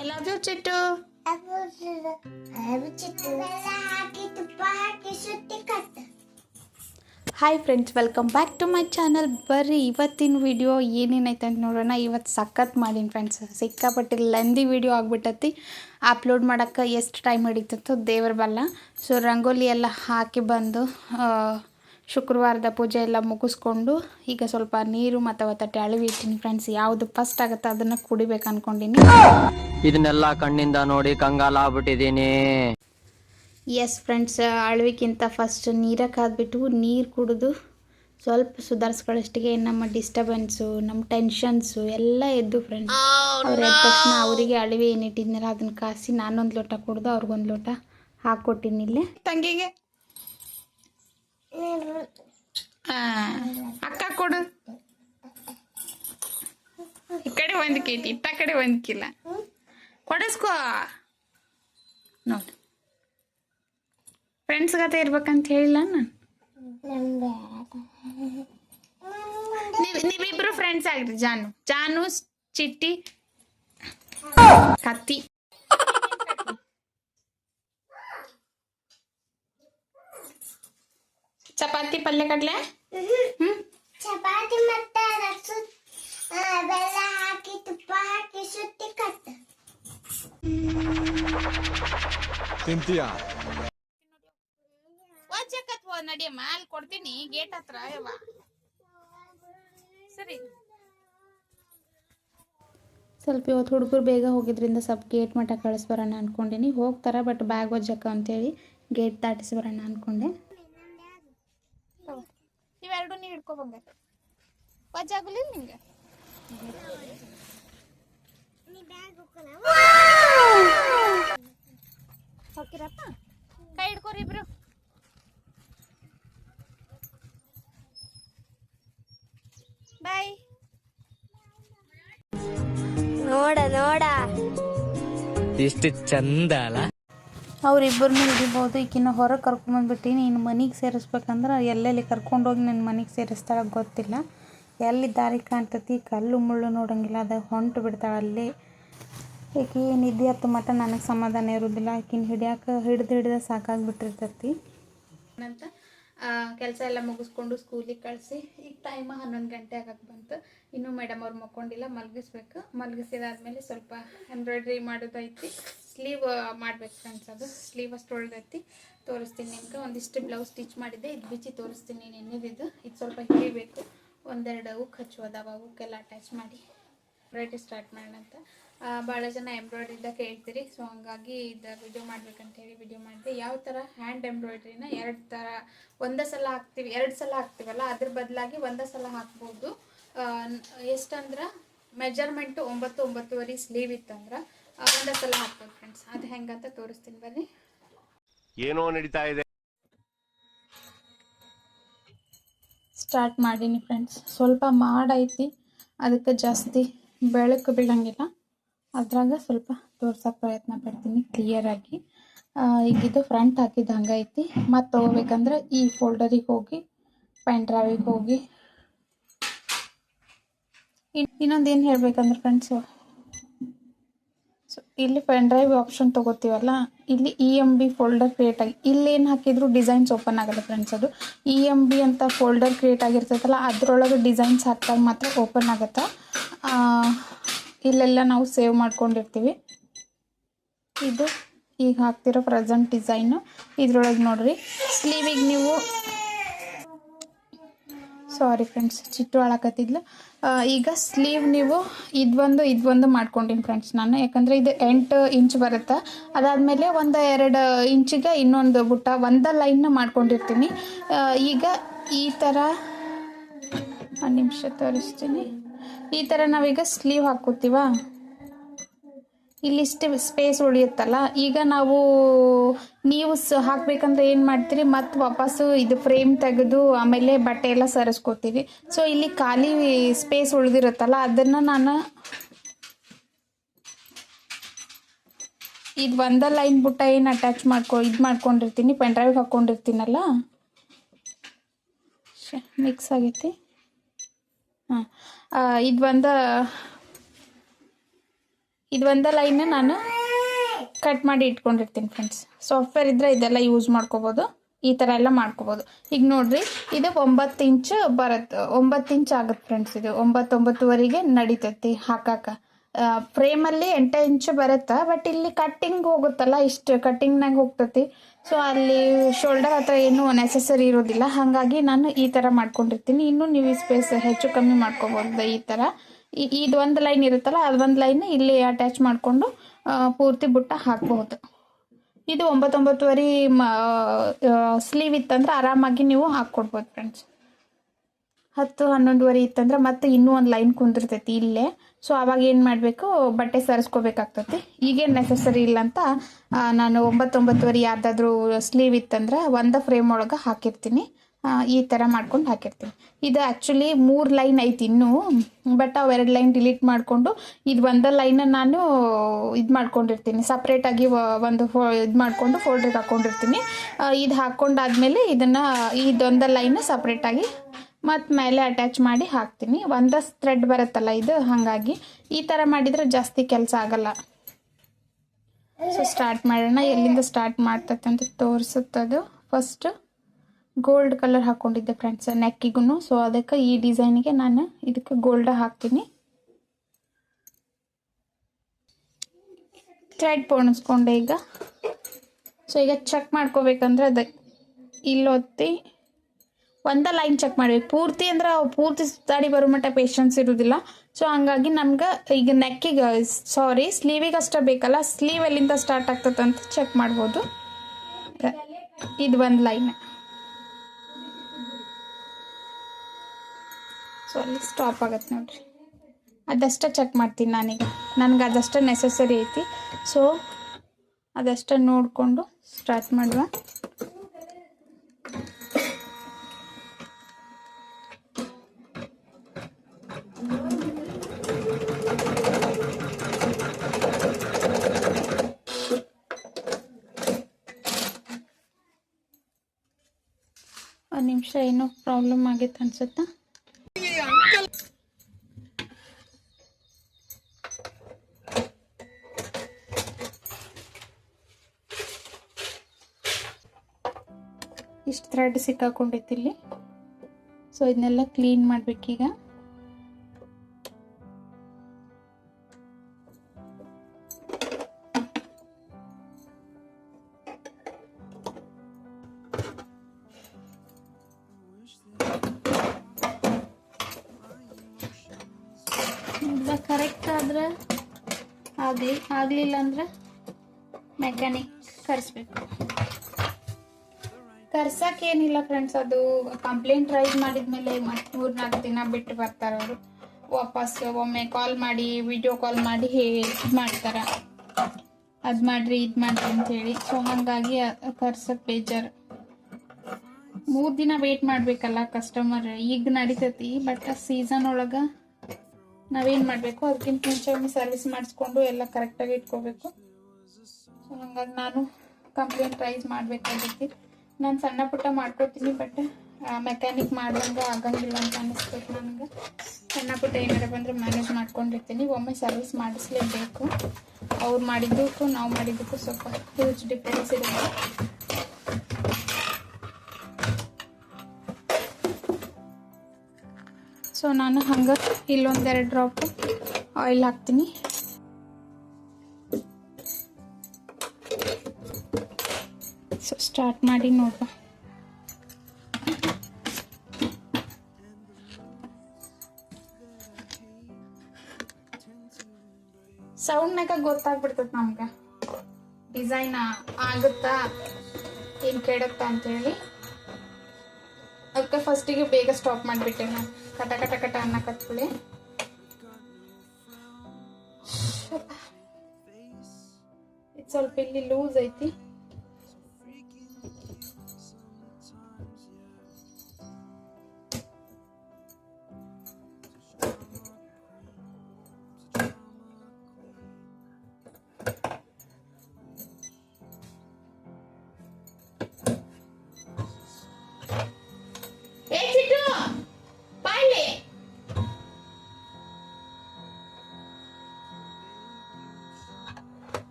I love you ಚಿಟ್ಟು hi friends welcome back to my channel ಬರ್ರಿ, ಇವತ್ತಿನ video ಏನೇನೈತೆ ಅಂತ ನೋಡೋಣ. ಇವತ್ತು ಸಖತ್ ಮಾಡೀನಿ ಫ್ರೆಂಡ್ಸ್ ಸಿಕ್ಕಾಪಟ್ಟೆ ಲೆಂದಿ ವಿಡಿಯೋ ಆಗ್ಬಿಟ್ಟತಿ. ಅಪ್ಲೋಡ್ ಮಾಡೋಕ್ಕೆ ಎಷ್ಟು ಟೈಮ್ ಹಿಡಿತಿತ್ತು ದೇವ್ರ ಬಲ್ಲ. ಸೊ ರಂಗೋಲಿ ಎಲ್ಲ ಹಾಕಿ ಬಂದು ಶುಕ್ರವಾರದ ಪೂಜೆ ಎಲ್ಲ ಮುಗಿಸ್ಕೊಂಡು ಈಗ ಸ್ವಲ್ಪ ನೀರು ಮತ್ತು ಅವತ್ತು ಅಳಿವಿ ಇಟ್ಟಿನಿ ಫ್ರೆಂಡ್ಸ್ ಯಾವುದು ಫಸ್ಟ್ ಆಗುತ್ತೆ ಅದನ್ನ ಕುಡಿಬೇಕು ಅನ್ಕೊಂಡಿನಿ. ಇದನ್ನೆಲ್ಲ ಕಣ್ಣಿಂದ ನೋಡಿ ಕಂಗಾಲ ಆಗ್ಬಿಟ್ಟಿದೀನಿ ಎಸ್ ಫ್ರೆಂಡ್ಸ್ ಅಳವಿಗಿಂತ ಫಸ್ಟ್ ನೀರಕ್ಕೆ ಕಾದ್ಬಿಟ್ಟು ನೀರು ಕುಡಿದು ಸ್ವಲ್ಪ ಸುಧಾರಿಸ್ಕೊಳ್ಳೋಷ್ಟಿಗೆ ನಮ್ಮ ಡಿಸ್ಟರ್ಬೆನ್ಸು ನಮ್ಮ ಟೆನ್ಷನ್ಸು ಎಲ್ಲ ಎದ್ದು ಫ್ರೆಂಡ್ಸ್ ಅವ್ರು ಎದ್ದ ತಕ್ಷಣ ಅವರಿಗೆ ಅಳಿವೆ ಏನಿಟ್ಟಿದ್ನಲ್ಲ ಅದನ್ನ ಕಾಸಿ ನಾನೊಂದು ಲೋಟ ಕುಡ್ದು ಅವ್ರಿಗೊಂದು ಲೋಟ ಹಾಕ್ಕೊಟ್ಟಿನಿ ಇಲ್ಲೇ. ತಂಗಿಗೆ ಅಕ್ಕ ಕೊಡು ಈ ಕಡೆ ಒಂದು ಕೀಟಿ ಇತ್ತ ಕಡೆ ಒಂದು ಕಿಲ್ಲ ಕೊಡಿಸ್ಕೋ ನೋಡಿ ಫ್ರೆಂಡ್ಸ್ ಗತೆ ಇರ್ಬೇಕಂತ ಹೇಳಿಲ್ಲ ನಾನು ನೀವ್ ನೀವಿಬ್ರು ಫ್ರೆಂಡ್ಸ್ ಆಗ್ರಿ ಜಾನು ಜಾನು ಸ್- ಚಿಟ್ಟಿ ಕತ್ತಿ ಚಪಾತಿ ಪಲ್ಯ ಕಡ್ಲೆ? ಹ್ಮ್. ಚಪಾತಿ ಮತ್ತೆ ಬೆಲ್ಲ ಹಾಕಿ ತುಪ್ಪ ಹಾಕಿ ಸುತ್ತಿ ಕಟ್ಟು. ತಿಂತೀಯಾ? ನಡಿಯಮ್ಮ ಅಲ್ಲಿ ಕೊಡ್ತೀನಿ ಗೇಟ್ ಹತ್ರ ಯವ್ವ. ಸರಿ. ಸ್ವಲ್ಪ ಇವತ್ತು ಹುಡುಗರು ಬೇಗ ಹೋಗಿದ್ರಿಂದ ಸ್ವಲ್ಪ ಗೇಟ್ ಮಟ್ಟ ಕಳಿಸ್ಬರೋಣ ಅನ್ಕೊಂಡಿನಿ. ಹೋಗ್ತಾರ ಬಟ್ ಬ್ಯಾಗ್ ಒಜ್ಜಕ್ಕ ಅಂತೇಳಿ ಗೇಟ್ ದಾಟಿಸ್ಬರೋಣ ಅನ್ಕೊಂಡೆ. ಇವೆರಡು ನೀ ಹಿಡ್ಕೊಬಂಗ. ಒಜ್ಜಾಗಲಿಲ್ಲ ನಿಂಗೆ ಹೋಗಿರಪ್ಪ ಕೈ ಹಿಡ್ಕೊರಿ ಇಬ್ರು. ಬಾಯ್. ನೋಡ ನೋಡ. ಇಷ್ಟು ಚಂದ ಅಲ್ಲ? ಅವ್ರಿಬ್ಬರನ್ನೂ ಹಿಡಿಬೋದು ಈಕಿನ ಹೊರಗೆ ಕರ್ಕೊಂಬಂದ್ಬಿಟ್ಟು ನೀನು ಮನೆಗೆ ಸೇರಿಸ್ಬೇಕಂದ್ರೆ ಎಲ್ಲೆಲ್ಲಿ ಕರ್ಕೊಂಡೋಗಿ ನನ್ನ ಮನೆಗೆ ಸೇರಿಸ್ತಾಳೆ ಗೊತ್ತಿಲ್ಲ. ಎಲ್ಲಿ ದಾರಿ ಕಾಣ್ತತಿ, ಕಲ್ಲು ಮುಳ್ಳು ನೋಡೋಂಗಿಲ್ಲ, ಅದು ಹೊಂಟು ಬಿಡ್ತಾಳೆ ಅಲ್ಲಿ. ಈಕಿ ನಿದ್ದೆ ಹತ್ತು ಮಟ್ಟ ನನಗೆ ಸಮಾಧಾನ ಇರೋದಿಲ್ಲ. ಈಕಿನ ಹಿಡಿಯಾಕ ಹಿಡ್ದು ಹಿಡ್ದು ಸಾಕಾಗ್ಬಿಟ್ಟಿರ್ತತಿ. ಅಂತ ಕೆಲಸ ಎಲ್ಲ ಮುಗಿಸ್ಕೊಂಡು ಸ್ಕೂಲಿಗೆ ಕಳಿಸಿ, ಈಗ ಟೈಮ್ ಹನ್ನೊಂದು ಗಂಟೆ ಆಗಕ್ಕೆ ಬಂತು. ಇನ್ನೂ ಮೇಡಮ್ ಅವ್ರು ಮಕ್ಕೊಂಡಿಲ್ಲ, ಮಲಗಿಸ್ಬೇಕು. ಮಲಗಿಸಿದಾದ್ಮೇಲೆ ಸ್ವಲ್ಪ ಎಂಬ್ರಾಯ್ಡ್ರಿ ಮಾಡೋದೈತಿ. ಸ್ಲೀವ್ ಮಾಡ್ಬೇಕು ಫ್ರೆಂಡ್ಸ್ ಅದು. ಸ್ಲೀವ್ ಅಷ್ಟು ಒಳ್ಳೆದೈತಿ. ತೋರಿಸ್ತೀನಿ ನಿಮ್ಗೆ. ಒಂದಿಷ್ಟು ಬ್ಲೌಸ್ ಸ್ಟಿಚ್ ಮಾಡಿದ್ದೆ. ಇದು ಬಿಚ್ಚಿ ತೋರಿಸ್ತೀನಿ ನೆನ್ನೆದಿದ್ದು ಇದು ಸ್ವಲ್ಪ ಹಿಡಿಬೇಕು. ಒಂದೆರಡು ಉಕ್ ಅದಾವ ಉಕ್ಕೆಲ್ಲ ಅಟ್ಯಾಚ್ ಮಾಡಿ. ಎಂಬ್ರಾಯ್ಡ್ರಿ ಸ್ಟಾರ್ಟ್ ಮಾಡೋಣ ಅಂತ. ಭಾಳ ಜನ ಎಂಬ್ರಾಯ್ಡ್ರಿದಾಗ ಕೇಳ್ತೀರಿ. ಸೊ ಹಂಗಾಗಿ ಇದು ವಿಡಿಯೋ ಮಾಡ್ಬೇಕಂತ ಹೇಳಿ ವಿಡಿಯೋ ಮಾಡಿದೆ. ಯಾವ ಥರ ಹ್ಯಾಂಡ್ ಎಂಬ್ರಾಯ್ಡ್ರಿನ ಎರಡು ಥರ ಒಂದೇ ಸಲ ಹಾಕ್ತೀವಿ. ಎರಡು ಸಲ ಹಾಕ್ತೀವಲ್ಲ? ಅದ್ರ ಬದಲಾಗಿ ಒಂದೇ ಸಲ ಹಾಕ್ಬೋದು. ಎಷ್ಟಂದ್ರೆ? ಮೆಜರ್ಮೆಂಟು ಒಂಬತ್ತು ಒಂಬತ್ತುವರೆ ಸ್ಲೀವ್ ಇತ್ತಂದ್ರೆ. ಆ, ಒಂದೇ ಸಲ ಹಾಕ್ಬೋದು ಫ್ರೆಂಡ್ಸ್ ಅದು ಹೆಂಗಂತ ತೋರಿಸ್ತೀನಿ ಬನ್ನಿ. ಏನೋ ನಡೀತಾ ಇದೆ. ಸ್ಟಾರ್ಟ್ ಮಾಡೀನಿ ಫ್ರೆಂಡ್ಸ್ ಸ್ವಲ್ಪ ಮಾಡೈತಿ ಅದಕ್ಕೆ ಜಾಸ್ತಿ ಬೆಳಕು ಬೀಳಂಗಿಲ್ಲ. ಅದ್ರಾಗ ಸ್ವಲ್ಪ ತೋರ್ಸೋಕೆ ಪ್ರಯತ್ನ ಪಡ್ತೀನಿ ಕ್ಲಿಯರಾಗಿ ಈಗ ಇದು ಫ್ರಂಟ್ ಹಾಕಿದ್ದು ಹಂಗೈತಿ ಮತ್ತು ತೊಗೋಬೇಕಂದ್ರೆ ಈ ಫೋಲ್ಡರಿಗೆ ಹೋಗಿ ಪೆನ್ ಡ್ರೈವಿಗೆ ಹೋಗಿ. ಇನ್ನೊಂದು ಏನು ಹೇಳ್ಬೇಕಂದ್ರೆ ಫ್ರೆಂಡ್ಸು ಇಲ್ಲಿ ಪೆನ್ ಡ್ರೈವ್ ಆಪ್ಷನ್ ತಗೋತೀವಲ್ಲ ಇಲ್ಲಿ E M B folder create ಆಗಿ ಇಲ್ಲಿ ಏನು ಹಾಕಿದ್ರು ಡಿಸೈನ್ಸ್ ಓಪನ್ ಆಗಲ್ಲ ಫ್ರೆಂಡ್ಸ್ ಅದು. ಇ ಎಂ ಬಿ ಅಂತ ಫೋಲ್ಡರ್ ಕ್ರಿಯೇಟ್ ಆಗಿರ್ತೈತಲ್ಲ ಅದರೊಳಗೆ ಡಿಸೈನ್ಸ್ ಹಾಕಿದಾಗ ಮಾತ್ರ ಓಪನ್ ಆಗುತ್ತೆ? ಇಲ್ಲೆಲ್ಲ ನಾವು ಸೇವ್ ಮಾಡ್ಕೊಂಡಿರ್ತೀವಿ. ಇದು ಈಗ ಹಾಕ್ತಿರೋ ಪ್ರೆಸೆಂಟ್ ಡಿಸೈನು ಇದ್ರೊಳಗೆ ನೋಡ್ರಿ. ಸ್ಲೀವಿಗೆ ನೀವು ಸಾರಿ ಫ್ರೆಂಡ್ಸ್ ಚಿಟ್ಟು ಆಳಕತ್ತಿದ್ಲು ಆ, ಈಗ ಸ್ಲೀವ್ ನೀವು ಇದೊಂದು ಇದೊಂದು ಮಾಡ್ಕೊಂಡಿನಿ ಫ್ರೆಂಡ್ಸ್ ನಾನು. ಯಾಕಂದರೆ ಇದು ಎಂಟು ಇಂಚ್ ಬರುತ್ತೆ. ಅದಾದಮೇಲೆ ಒಂದು ಎರಡು ಇಂಚಿಗೆ ಇನ್ನೊಂದು ಬುಟ್ಟ, ಒಂದು ಲೈನ್ ಮಾಡ್ಕೊಂಡಿರ್ತೀನಿ. ಈಗ ಈ ಥರ ಒಂದು ನಿಮಿಷ ತೋರಿಸ್ತೀನಿ. ಈ ಥರ ನಾವೀಗ ಸ್ಲೀವ್ ಹಾಕೋತೀವ ಇಲ್ಲಿಷ್ಟು ಸ್ಪೇಸ್ ಉಳಿಯುತ್ತಲ್ಲ? ಈಗ ನಾವು, ನೀವು ಸ, ಹಾಕ್ಬೇಕಂದ್ರೆ ಏನು ಮಾಡ್ತೀರಿ? ಮತ್ತೆ ವಾಪಸ್ಸು ಇದು ಫ್ರೇಮ್ ತೆಗೆದು ಆಮೇಲೆ ಬಟ್ಟೆ ಎಲ್ಲ ಸರಿಸ್ಕೋತೀವಿ. ಸೊ ಇಲ್ಲಿ ಖಾಲಿ ಸ್ಪೇಸ್ ಉಳಿದಿರುತ್ತಲ್ಲ, ಅದನ್ನು ನಾನು ಇದು ಒಂದ ಲೈನ್ ಬುಟ್ಟ ಏನು ಅಟ್ಯಾಚ್ ಮಾಡ್ಕೊ, ಇದು ಮಾಡ್ಕೊಂಡಿರ್ತೀನಿ ಪೆನ್ ಡ್ರೈವ್ ಹಾಕ್ಕೊಂಡಿರ್ತೀನಲ್ಲ ಮಿಕ್ಸ್ ಆಗೈತಿ. ಹಾಂ ಇದು ಒಂದು ಇದು ಒಂದೇ ಲೈನ್ ನಾನು ಕಟ್ ಮಾಡಿ ಇಟ್ಕೊಂಡಿರ್ತೀನಿ ಫ್ರೆಂಡ್ಸ್ ಸಾಫ್ಟ್ವೇರ್ ಇದ್ರೆ ಇದೆಲ್ಲ ಯೂಸ್ ಮಾಡ್ಕೋಬೋದು. ಈ ಥರ ಎಲ್ಲ ಮಾಡ್ಕೋಬೋದು. ಈಗ ನೋಡ್ರಿ, ಇದು ಒಂಬತ್ತು ಇಂಚ್ ಬರುತ್ತೆ ಒಂಬತ್ತು ಇಂಚ್ ಆಗುತ್ತೆ ಫ್ರೆಂಡ್ಸ್ ಇದು. ಒಂಬತ್ತೊಂಬತ್ತುವರೆಗೆ ನಡೀತೈತಿ ನಡಿತೈತಿ ಹಾಕಾಕ ಫ್ರೇಮಲ್ಲಿ ಎಂಟು ಇಂಚ್ ಬರುತ್ತೆ ಬಟ್ ಇಲ್ಲಿ ಕಟ್ಟಿಂಗ್ ಹೋಗುತ್ತಲ್ಲ, ಇಷ್ಟು ಕಟ್ಟಿಂಗ್ನಾಗ ಹೋಗ್ತೈತಿ. ಸೊ ಅಲ್ಲಿ ಶೋಲ್ಡರ್ ಹತ್ರ ಏನು ನೆಸೆಸರಿ ಇರೋದಿಲ್ಲ. ಹಾಗಾಗಿ ನಾನು ಈ ಥರ ಮಾಡ್ಕೊಂಡಿರ್ತೀನಿ. ಇನ್ನೂ ನೀವು ಸ್ಪೇಸ್ ಹೆಚ್ಚು ಕಮ್ಮಿ ಮಾಡ್ಕೋಬೋದು ಈ ಥರ ಇದು ಒಂದು ಲೈನ್ ಇರುತ್ತಲ್ಲ ಅದೊಂದು ಲೈನ್ ಇಲ್ಲಿ ಅಟ್ಯಾಚ್ ಮಾಡಿಕೊಂಡು ಪೂರ್ತಿ ಬುಟ್ಟ ಹಾಕ್ಬಹುದು. ಇದು ಒಂಬತ್ತೊಂಬತ್ತುವರೆ ಸ್ಲೀವ್ ಇತ್ತಂದ್ರೆ ಆರಾಮಾಗಿ ನೀವು ಹಾಕ್ಕೊಡ್ಬೋದು ಫ್ರೆಂಡ್ಸ್ ಹತ್ತು, ಹನ್ನೊಂದುವರೆ ಇತ್ತಂದ್ರೆ ಮತ್ತೆ ಇನ್ನೂ ಒಂದು ಲೈನ್ ಕುಂದಿರ್ತೈತಿ ಇಲ್ಲೇ. ಸೊ ಅವಾಗ ಏನು ಮಾಡಬೇಕು, ಬಟ್ಟೆ ಸರಿಸ್ಕೋಬೇಕಾಗ್ತತಿ. ಈಗೇನು ನೆಸಸರಿ ಇಲ್ಲ ಅಂತ ನಾನು ಒಂಬತ್ತೊಂಬತ್ತುವರೆ ಯಾರ್ದಾದ್ರೂ ಸ್ಲೀವ್ ಇತ್ತಂದ್ರೆ ಒಂದು ಫ್ರೇಮ್ ಒಳಗೆ ಹಾಕಿರ್ತೀನಿ. ಈ ಥರ ಮಾಡ್ಕೊಂಡು ಹಾಕಿರ್ತೀನಿ. ಇದು ಆ್ಯಕ್ಚುಲಿ ಮೂರು ಲೈನ್ ಐತಿ ಇನ್ನೂ ಬಟ್ ಅವೆರಡು ಲೈನ್ ಡಿಲೀಟ್ ಮಾಡಿಕೊಂಡು ಇದು ಒಂದು ಲೈನ ನಾನು ಇದು ಮಾಡ್ಕೊಂಡಿರ್ತೀನಿ. ಸಪ್ರೇಟಾಗಿ ಒಂದು ಫೋ, ಇದು ಮಾಡಿಕೊಂಡು ಫೋಲ್ಡ್ರಿಗೆ ಹಾಕ್ಕೊಂಡಿರ್ತೀನಿ ಇದು ಹಾಕ್ಕೊಂಡಾದ್ಮೇಲೆ ಇದನ್ನು, ಇದೊಂದು ಲೈನ್ ಸಪ್ರೇಟಾಗಿ ಮತ್ತು ಮೇಲೆ ಅಟ್ಯಾಚ್ ಮಾಡಿ ಹಾಕ್ತೀನಿ. ಒಂದೇ ಥ್ರೆಡ್ ಬರುತ್ತಲ್ಲ ಇದು, ಹಾಗಾಗಿ ಈ ಥರ ಮಾಡಿದರೆ ಜಾಸ್ತಿ ಕೆಲಸ ಆಗಲ್ಲ. ಸೊ ಸ್ಟಾರ್ಟ್ ಮಾಡೋಣ. ಎಲ್ಲಿಂದ ಸ್ಟಾರ್ಟ್ ಮಾಡ್ತೈತೆ ಅಂತ ತೋರಿಸುತ್ತದು. ಫಸ್ಟ್ ಗೋಲ್ಡ್ ಕಲರ್ ಹಾಕೊಂಡಿದ್ದೆ ಫ್ರೆಂಡ್ಸ್ ನೆಕ್ಕಿಗೂ ಸೊ ಅದಕ್ಕೆ ಈ ಡಿಸೈನಿಗೆ ನಾನು ಇದಕ್ಕೆ ಗೋಲ್ಡ್ ಹಾಕ್ತೀನಿ. ಥ್ರೆಡ್ ಪೋಣಿಸ್ಕೊಂಡೆ ಈಗ. ಸೊ ಈಗ ಚೆಕ್ ಮಾಡ್ಕೋಬೇಕಂದ್ರೆ ಅದ. ಇಲ್ಲೊತ್ತಿ ಒಂದೇ ಲೈನ್ ಚೆಕ್ ಮಾಡ್ಬೇಕು. ಪೂರ್ತಿ ಅಂದ್ರೆ ಪೂರ್ತಿ ಸುತ್ತಾಡಿ ಬರೋ ಮಟ್ಟ ಪೇಷನ್ಸ್ ಇರೋದಿಲ್ಲ. ಸೊ ಹಂಗಾಗಿ ನಮ್ಗೆ ಈಗ ನೆಕ್ಕಿಗೆ ಸಾರಿ ಸ್ಲೀವಿಗೆ ಅಷ್ಟೇ ಬೇಕಲ್ಲ ಸ್ಲೀವ್ ಎಲ್ಲಿಂದ ಸ್ಟಾರ್ಟ್ ಆಗ್ತದಂತ ಚೆಕ್ ಮಾಡ್ಬೋದು. ಇದು ಒಂದು ಲೈನ್ ಸೊ ಅಲ್ಲಿ ಸ್ಟಾಪ್ ಆಗುತ್ತೆ ನೋಡಿರಿ. ಅದಷ್ಟೇ ಚೆಕ್ ಮಾಡ್ತೀನಿ ನಾನೀಗ. ನನಗೆ ಅದಷ್ಟೇ ನೆಸೆಸರಿ ಐತಿ. ಸೊ ಅದಷ್ಟೇ ನೋಡಿಕೊಂಡು ಸ್ಟಾರ್ಟ್ ಮಾಡುವ. ಒಂದು ನಿಮಿಷ ಏನೋ ಪ್ರಾಬ್ಲಮ್ ಆಗೈತೆ ಅನ್ಸುತ್ತಾ? ಇಷ್ಟು ಥ್ರೆಡ್ ಸಿಕ್ಕಾಕೊಂಡೈತಿ ಇಲ್ಲಿ. ಸೊ ಇದನ್ನೆಲ್ಲ ಕ್ಲೀನ್ ಮಾಡಬೇಕೀಗ. ಕರೆಕ್ಟ್ ಆದ್ರೆ ಆಗಲಿ ಆಗಲಿಲ್ಲ ಅಂದ್ರೆ ಮೆಕ್ಯಾನಿಕ್ ಕರೆಸ್ಬೇಕು. ಕರ್ಸಕ್ಕೆ ಏನಿಲ್ಲ ಫ್ರೆಂಡ್ಸ್ ಅದು ಕಂಪ್ಲೇಂಟ್ ರೈಸ್ ಮಾಡಿದ್ಮೇಲೆ ಮತ್ತೆ ಮೂರು ನಾಲ್ಕು ದಿನ ಬಿಟ್ಟು ಬರ್ತಾರೆ ಅವರು. ವಾಪಸ್ ಒಮ್ಮೆ ಕಾಲ್ ಮಾಡಿ ವಿಡಿಯೋ ಕಾಲ್ ಮಾಡಿ ಇದು ಮಾಡ್ತಾರೆ. ಅದು ಮಾಡ್ರಿ, ಇದು ಮಾಡ್ರಿ ಅಂತೇಳಿ. ಸೊ ಹಾಗಾಗಿ ಕರ್ಸಕ್ಕೆ ಬೇಜಾರು. ಮೂರು ದಿನ ವೇಟ್ ಮಾಡಬೇಕಲ್ಲ ಕಸ್ಟಮರ್ ಈಗ ನಡೀತೈತಿ ಬಟ್ ಸೀಸನ್ ಒಳಗೆ ನಾವೇನು ಮಾಡಬೇಕು? ಅದಕ್ಕಿಂತ ಮುಂಚೆ ಒಮ್ಮೆ ಸರ್ವಿಸ್ ಮಾಡಿಸ್ಕೊಂಡು ಎಲ್ಲ ಕರೆಕ್ಟಾಗಿ ಇಟ್ಕೋಬೇಕು. ಸೊ ಹಂಗಾಗಿ ನಾನು ಕಂಪ್ಲೇಂಟ್ ರೈಸ್ ಮಾಡಬೇಕಾಗೈತಿ ನಾನು ಸಣ್ಣ ಪುಟ್ಟ ಮಾಡ್ಕೊತೀನಿ ಬಟ್ ಮೆಕ್ಯಾನಿಕ್ ಮಾಡ್ದಂಗೆ ಆಗಂಗಿಲ್ಲ ಅಂತ ಅನಿಸ್ತೈತೆ ನನಗೆ. ಸಣ್ಣ ಪುಟ್ಟ ಏನಾರ ಬಂದರೆ ಮ್ಯಾನೇಜ್ ಮಾಡ್ಕೊಂಡಿರ್ತೀನಿ. ಒಮ್ಮೆ ಸರ್ವಿಸ್ ಮಾಡಿಸ್ಲೇಬೇಕು. ಅವ್ರು ಮಾಡಿದ್ದಕ್ಕೂ ನಾವು ಮಾಡಿದ್ದಕ್ಕೂ ಸ್ವಲ್ಪ ಹ್ಯೂಜ್ ಡಿಫ್ರೆನ್ಸ್ ಇರುತ್ತೆ ಸೊ ನಾನು ಹಂಗೆ ಇಲ್ಲೊಂದೆರಡು ಡ್ರಾಪ್ ಆಯಿಲ್ ಹಾಕ್ತೀನಿ. ಸ್ಟಾರ್ಟ್ ಮಾಡಿ ನೋಡುವ ಸೌಂಡ್ನಾಗ ಗೊತ್ತಾಗ್ಬಿಡ್ತದೆ ನಮ್ಗೆ. ಡಿಸೈನ್ ಆಗುತ್ತಾ, ಏನು ಅಂತ ಅಂತೇಳಿ. ಅದಕ್ಕೆ ಫಸ್ಟಿಗೆ ಬೇಗ ಸ್ಟಾಪ್ ಮಾಡಿಬಿಟ್ಟೆ ನಾನು. ಕಟ ಕಟ ಕಟ ಅನ್ನಕತ್ಕೊಳ್ಳಿ ಇದು ಸ್ವಲ್ಪ ಇಲ್ಲಿ ಲೂಸ್ ಐತಿ.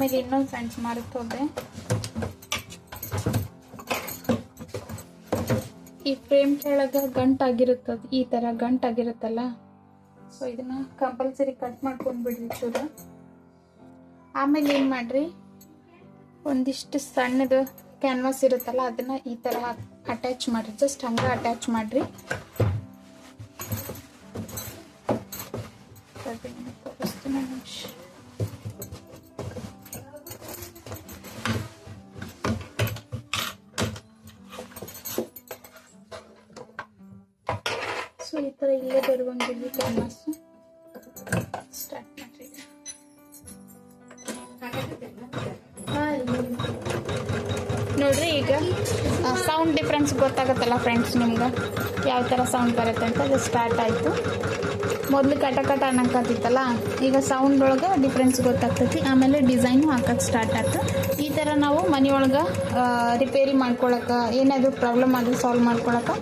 ಆಮೇಲೆ ಇನ್ನೊಂದು ಫ್ರೆಂಡ್ಸ್ ಮಾರ್ಕ್ ಈ ಫ್ರೇಮ್ ಕೆಳಗೆ ಗಂಟಾಗಿರುತ್ತದ ಈ ಥರ ಗಂಟಾಗಿರುತ್ತಲ್ಲ ಸೊ ಇದನ್ನ ಕಂಪಲ್ಸರಿ ಕಟ್ ಮಾಡ್ಕೊಂಡು ಬಿಡ್ರಿ ಚೂರು. ಆಮೇಲೆ ಏನು ಮಾಡ್ರಿ? ಒಂದಿಷ್ಟು ಸಣ್ಣದು ಕ್ಯಾನ್ವಾಸ್ ಇರುತ್ತಲ್ಲ, ಅದನ್ನ ಈ ಥರ ಅಟ್ಯಾಚ್ ಮಾಡ್ರಿ. ಜಸ್ಟ್ ಹಂಗೆ ಅಟ್ಯಾಚ್ ಮಾಡ್ರಿ. ಈ ಥರ ಇಲ್ಲೇ ಬರುವಂಗಿಲ್ಲ ಕ್ಯಾನ್ವಾಸ್ ಸ್ಟಾರ್ಟ್ ಮಾಡ್ರಿ. ನೋಡ್ರಿ ಈಗ ಸೌಂಡ್ ಡಿಫ್ರೆನ್ಸ್ ಗೊತ್ತಾಗುತ್ತಲ್ಲ ಫ್ರೆಂಡ್ಸ್ ನಿಮ್ಗೆ? ಯಾವ ಥರ ಸೌಂಡ್ ಬರುತ್ತೆ ಅಂತ ಅದು ಸ್ಟಾರ್ಟ್ ಆಯಿತು. ಮೊದಲು ಕಟ ಕಟ ಅನ್ನಕತ್ತಿತ್ತಲ್ಲ ಈಗ ಸೌಂಡ್ ಒಳಗೆ ಡಿಫ್ರೆನ್ಸ್ ಗೊತ್ತಾಗ್ತೈತಿ. ಆಮೇಲೆ ಡಿಸೈನು ಹಾಕಕ್ಕೆ ಸ್ಟಾರ್ಟ್ ಆಯ್ತು ಥರ ನಾವು ಮನೆಯೊಳಗೆ ರಿಪೇರಿ ಮಾಡ್ಕೊಳಕ್ಕೆ ಏನಾದರೂ ಪ್ರಾಬ್ಲಮ್ ಆದರೂ ಸಾಲ್ವ್ ಮಾಡ್ಕೊಳಕ್ಕೆ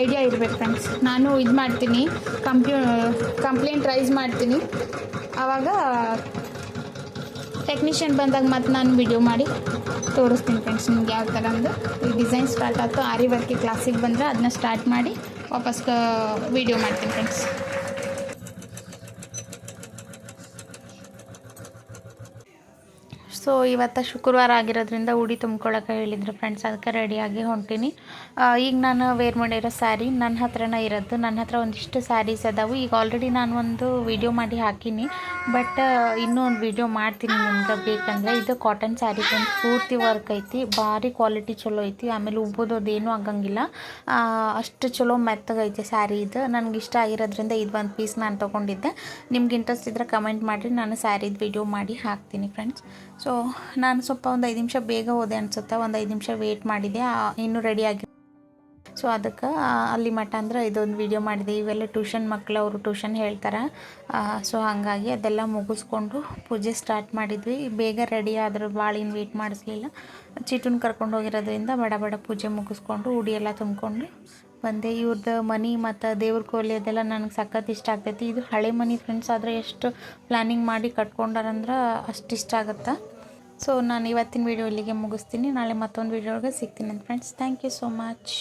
ಐಡಿಯಾ ಇರ್ಬೇಕು ಫ್ರೆಂಡ್ಸ್ ನಾನು ಇದು ಮಾಡ್ತೀನಿ ಕಂಪ್ಯೂ ಕಂಪ್ಲೇಂಟ್ ರೈಸ್ ಮಾಡ್ತೀನಿ. ಆವಾಗ ಟೆಕ್ನಿಷಿಯನ್ ಬಂದಾಗ ಮತ್ತೆ ನಾನು ವಿಡಿಯೋ ಮಾಡಿ ತೋರಿಸ್ತೀನಿ ಫ್ರೆಂಡ್ಸ್ ನಿಮ್ಗೆ ಯಾವ ಥರ ಅಂದು. ಈ ಡಿಸೈನ್ ಸ್ಟಾರ್ಟ್ ಆಯಿತು, ಆರಿ ವರ್ಕಿ ಕ್ಲಾಸಿಗೆ ಬಂದರೆ ಅದನ್ನ ಸ್ಟಾರ್ಟ್ ಮಾಡಿ ವಾಪಸ್ ವಿಡಿಯೋ ಮಾಡ್ತೀನಿ ಫ್ರೆಂಡ್ಸ್ ಸೊ ಇವತ್ತು ಶುಕ್ರವಾರ ಆಗಿರೋದ್ರಿಂದ ಉಡಿ ತುಂಬ್ಕೊಳಕ್ಕೆ ಹೇಳಿದ್ರು ಫ್ರೆಂಡ್ಸ್ ಅದಕ್ಕೆ ರೆಡಿಯಾಗಿ ಹೊಂಟೀನಿ. ಈಗ ನಾನು ವೇರ್ ಮಾಡಿರೋ ಸ್ಯಾರಿ ನನ್ನ ಹತ್ರನೇ ಇರೋದು. ನನ್ನ ಹತ್ರ ಒಂದಿಷ್ಟು ಸ್ಯಾರೀಸ್ ಅದಾವು. ಈಗ ಆಲ್ರೆಡಿ ನಾನು ಒಂದು ವಿಡಿಯೋ ಮಾಡಿ ಹಾಕೀನಿ. ಬಟ್ ಇನ್ನೂ ಒಂದು ವಿಡಿಯೋ ಮಾಡ್ತೀನಿ ನಿಮ್ಗೆ ಬೇಕಂದ್ರೆ ಇದು ಕಾಟನ್ ಸ್ಯಾರಿ ಒಂದು ಪೂರ್ತಿ ವರ್ಕ್ ಐತಿ, ಭಾರಿ ಕ್ವಾಲಿಟಿ ಚಲೋ ಐತಿ, ಆಮೇಲೆ ಉಬ್ಬೋದು ಅದೇನು ಆಗಂಗಿಲ್ಲ. ಅಷ್ಟು ಚಲೋ ಮೆತ್ತಗೈತಿ ಸ್ಯಾರಿ ಇದು. ನನಗೆ ಇಷ್ಟ ಆಗಿರೋದ್ರಿಂದ ಇದು ಒಂದು ಪೀಸ್ ನಾನು ತೊಗೊಂಡಿದ್ದೆ. ನಿಮ್ಗೆ ಇಂಟ್ರೆಸ್ಟ್ ಇದ್ರೆ ಕಮೆಂಟ್ ಮಾಡಿರಿ, ನಾನು ಸ್ಯಾರಿದು ವಿಡಿಯೋ ಮಾಡಿ ಹಾಕ್ತೀನಿ ಫ್ರೆಂಡ್ಸ್ ಸೊ ನಾನು ಸ್ವಲ್ಪ ಒಂದು ಐದು ನಿಮಿಷ ಬೇಗ ಹೋದೆ ಅನಿಸುತ್ತೆ, ಒಂದು ಐದು ನಿಮಿಷ ವೇಟ್ ಮಾಡಿದೆ ಇನ್ನೂ ರೆಡಿ ಆಗಿ ಸೊ ಅದಕ್ಕೆ ಅಲ್ಲಿ ಮಟ್ಟ ಅಂದ್ರೆ ಇದೊಂದು ವಿಡಿಯೋ ಮಾಡಿದೆ. ಇವೆಲ್ಲ ಟ್ಯೂಷನ್ ಮಕ್ಕಳು ಅವರು ಟ್ಯೂಷನ್ ಹೇಳ್ತಾರೆ. ಸೊ ಹಾಗಾಗಿ ಅದೆಲ್ಲ ಮುಗಿಸ್ಕೊಂಡು ಪೂಜೆ ಸ್ಟಾರ್ಟ್ ಮಾಡಿದ್ವಿ. ಬೇಗ ರೆಡಿ ಆದ್ರೆ ಭಾಳ ಏನು ವೆಯ್ಟ್ ಮಾಡಿಸ್ಲಿಲ್ಲ. ಚಿಟುನ್ ಕರ್ಕೊಂಡು ಹೋಗಿರೋದ್ರಿಂದ ಬಡ ಬಡ ಪೂಜೆ ಮುಗಿಸ್ಕೊಂಡು ಉಡಿ ಎಲ್ಲ ತುಂಬಿಕೊಂಡು ಬಂದೆ. ಇವ್ರದ್ದು ಮನಿ ಮತ್ತು ದೇವ್ರ ಕೋಲಿ ಅದೆಲ್ಲ ನನಗೆ ಸಖತ್ ಇಷ್ಟ ಆಗ್ತೈತಿ. ಇದು ಹಳೆ ಮನಿ ಫ್ರೆಂಡ್ಸ್ ಆದರೆ ಎಷ್ಟು ಪ್ಲ್ಯಾನಿಂಗ್ ಮಾಡಿ ಕಟ್ಕೊಂಡಾರಂದ್ರೆ ಅಷ್ಟು ಇಷ್ಟ ಆಗುತ್ತೆ. ಸೊ ನಾನು ಇವತ್ತಿನ ವೀಡಿಯೋ ಇಲ್ಲಿಗೆ ಮುಗಿಸ್ತೀನಿ. ನಾಳೆ ಮತ್ತೊಂದು ವೀಡಿಯೋ ಒಳಗೆ ಸಿಗ್ತೀನಿ friends thank you so much